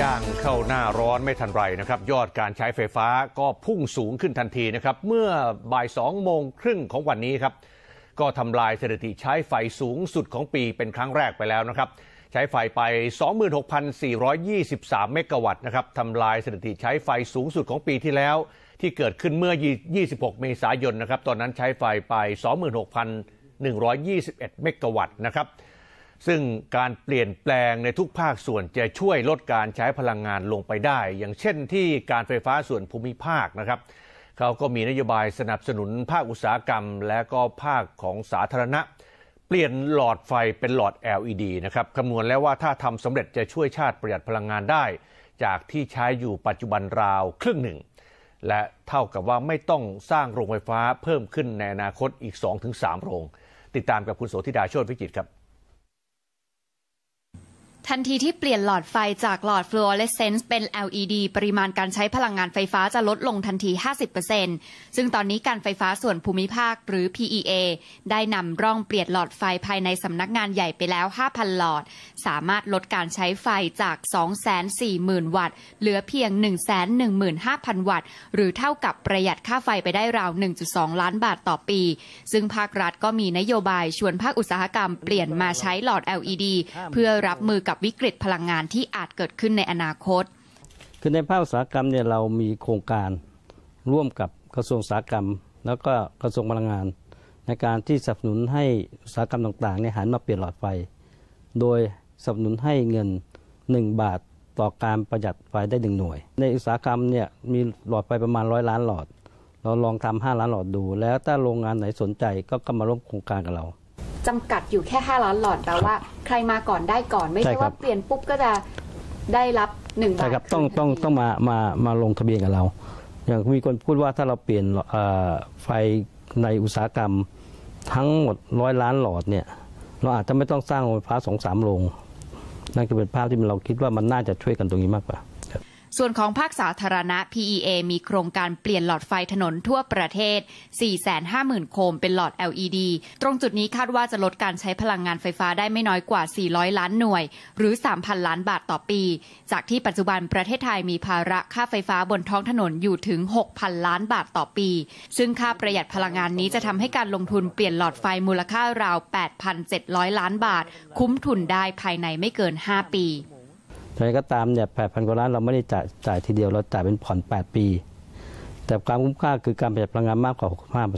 ย่างเข้าหน้าร้อนไม่ทันไรนะครับ ยอดการใช้ไฟฟ้าก็พุ่งสูงขึ้นทันทีนะครับ เมื่อบ่ายสองโมงครึ่งของวันนี้ครับ ก็ทำลายสถิติใช้ไฟสูงสุดของปีเป็นครั้งแรกไปแล้วนะครับ ใช้ไฟไป 26,423 เมกะวัตต์นะครับทำลายสถิติใช้ไฟสูงสุดของปีที่แล้ว ที่เกิดขึ้นเมื่อ 26 เมษายนนะครับ ตอนนั้นใช้ไฟไป 26,121 เมกะวัตต์นะครับ ซึ่งการเปลี่ยนแปลงในทุกภาคส่วนจะช่วยลดการใช้พลังงานลงไปได้ อย่างเช่นที่การไฟฟ้าส่วนภูมิภาคนะครับเขาก็มีนโยบายสนับสนุนภาคอุตสาหกรรม และก็ภาคของสาธารณะ เปลี่ยนหลอดไฟเป็นหลอด LED นะครับคำนวณแล้วว่าถ้าทำสำเร็จจะช่วยชาติประหยัดพลังงานได้ จากที่ใช้อยู่ปัจจุบันราวครึ่งหนึ่ง และเท่ากับว่าไม่ต้องสร้างโรงไฟฟ้าเพิ่มขึ้นในอนาคตอีก 2-3 โรง ติดตามกับคุณโสธิดาโชติวิจิตครับ ทันทีที่เปลี่ยนหลอดไฟจากหลอดฟลูออเรสเซนซ์เป็น LED ปริมาณการใช้พลังงานไฟฟ้าจะลดลงทันที 50%ซึ่งตอนนี้การไฟฟ้าส่วนภูมิภาคหรือ PEA ได้นำร่องเปลี่ยนหลอดไฟภายในสำนักงานใหญ่ไปแล้ว 5,000 หลอด สามารถลดการใช้ไฟจาก 240,000 วัตต์ เหลือเพียง 115,000 วัตต์ หรือเท่ากับประหยัดค่าไฟไปได้ราว 1.2 ล้านบาทต่อปี ซึ่งภาครัฐก็มีนโยบายชวนภาคอุตสาหกรรมเปลี่ยนมาใช้หลอด LED เพื่อรับมือกับวิกฤตพลังงานที่อาจเกิดขึ้นในอนาคต คือในภาคอุตสาหกรรมเนี่ยเรามีโครงการร่วมกับกระทรวงอุตสาหกรรม แล้วก็กระทรวงพลังงาน ในการที่สนับสนุนให้อุตสาหกรรมต่างๆเนี่ยหันมาเปลี่ยนหลอดไฟ โดยสนับสนุนให้เงิน 1 บาทต่อการประหยัดไฟได้หนึ่งหน่วย ในอุตสาหกรรมเนี่ยมีหลอดไฟประมาณร้อยล้านหลอด เราลองทำห้าล้านหลอดดู แล้วถ้าโรงงานไหนสนใจก็ก็มาร่วมโครงการกับเรา จำกัดอยู่แค่ 5 ล้านหลอดแปลว่าใครมาก่อนได้ก่อน ไม่ใช่ใช่ครัว่าบ เปลี่ยนปุ๊บก็จะได้รับ1บาใช่ทครับต้องต้องต้องมามามาลงทะเบียนกับเรา อย่างมีคนพูดว่าถ้าเราเปลี่ยนเอ่อไฟในอุตสาหกรรมทั้งหมดร้อยล้านหลอดเนี่ยเราอาจจะไม่ต้องสร้างโรงไฟฟ้าสองสามโรงนั่นคือเป็นภาพที่เราคิดว่ามันน่าจะช่วยกันตรงนี้มากกว่า ส่วนของภาคสาธารณะ PEA มีโครงการเปลี่ยนหลอดไฟถนนทั่วประเทศ 450,000 โคมเป็นหลอด LED ตรงจุดนี้คาดว่าจะลดการใช้พลังงานไฟฟ้าได้ไม่น้อยกว่า 400 ล้านหน่วย หรือ 3,000 ล้านบาทต่อปี จากที่ปัจจุบันประเทศไทยมีภาระค่าไฟฟ้าบนท้องถนนอยู่ถึง 6,000 ล้านบาทต่อปี ซึ่งค่าประหยัดพลังงานนี้จะทำให้การลงทุนเปลี่ยนหลอดไฟมูลค่าราว 8,700 ล้านบาท คุ้มทุนได้ภายในไม่เกิน 5 ปี แต่ก็ตามเนี่ยแปดพันกว่าล้านเราไม่ได้จ่ายจ่ายทีเดียวเราจ่ายเป็นผ่อน 8 ปี แต่ความคุ้มค่าคือการประหยัดพลังงานมากกว่า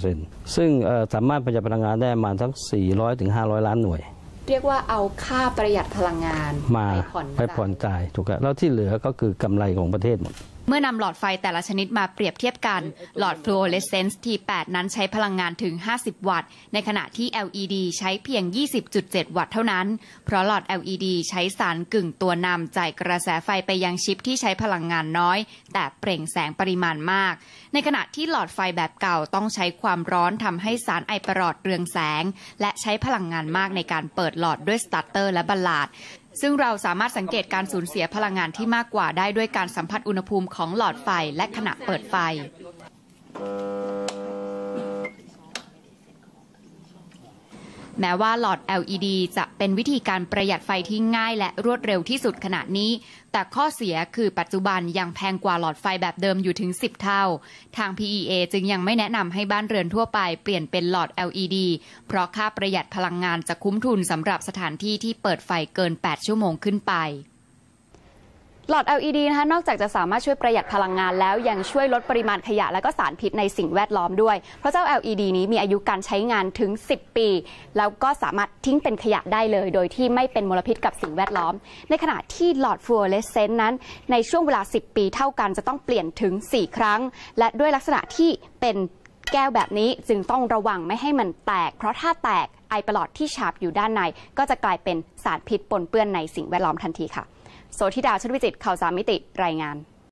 65%ซึ่งเอ่อสามารถประหยัดพลังงานได้ประมาณทั้ง400ถึง500 ล้านหน่วย เรียกว่าเอาค่าประหยัดพลังงานมาไปผ่อนไปผ่อนจ่ายจ่ายถูกครับแล้วที่เหลือก็คือกำไรของประเทศหมด เมื่อนำหลอดไฟแต่ละชนิดมาเปรียบเทียบกัน หลอดฟลูออเรสเซนซ์ T8 นั้นใช้พลังงานถึง 50 วัตต์ ในขณะที่ LED ใช้เพียง 20.7 วัตต์เท่านั้น เพราะหลอด LED ใช้สารกึ่งตัวนำจ่ายกระแสไฟไปยังชิปที่ใช้พลังงานน้อย แต่เปล่งแสงปริมาณมาก ในขณะที่หลอดไฟแบบเก่าต้องใช้ความร้อนทำให้สารไอประหลอดเรืองแสง และใช้พลังงานมากในการเปิดหลอดด้วยสตาร์เตอร์และบัลลาด ซึ่งเราสามารถสังเกตการสูญเสียพลังงานที่มากกว่าได้ด้วยการสัมผัสอุณหภูมิของหลอดไฟและขณะเปิดไฟ แม้ว่าหลอด LED จะเป็นวิธีการประหยัดไฟที่ง่ายและรวดเร็วที่สุดขณะนี้ แต่ข้อเสียคือปัจจุบันยังแพงกว่าหลอดไฟแบบเดิมอยู่ถึง 10 เท่า ทาง PEA จึงยังไม่แนะนำให้บ้านเรือนทั่วไปเปลี่ยนเป็นหลอด LED เพราะค่าประหยัดพลังงานจะคุ้มทุนสำหรับสถานที่ที่เปิดไฟเกิน 8 ชั่วโมงขึ้นไป หลอด LED นะคะนอกจากจะสามารถช่วยประหยัดพลังงานแล้วยังช่วยลดปริมาณขยะและก็สารพิษในสิ่งแวดล้อมด้วย เพราะเจ้า LED นี้มีอายุการใช้งานถึง 10 ปี แล้วก็สามารถทิ้งเป็นขยะได้เลย โดยที่ไม่เป็นมลพิษกับสิ่งแวดล้อม ในขณะที่หลอดฟลูออเรสเซนต์นั้น ในช่วงเวลา 10 ปีเท่ากันจะต้องเปลี่ยนถึง 4 ครั้ง และด้วยลักษณะที่เป็นแก้วแบบนี้จึงต้องระวังไม่ให้มันแตก เพราะถ้าแตกไอประหลอดที่ฉาบอยู่ด้านใน ก็จะกลายเป็นสารพิษปนเปื้อนในสิ่งแวดล้อมทันทีค่ะ โสธิดาชุดวิจิตรข่าวสามมิติรายงาน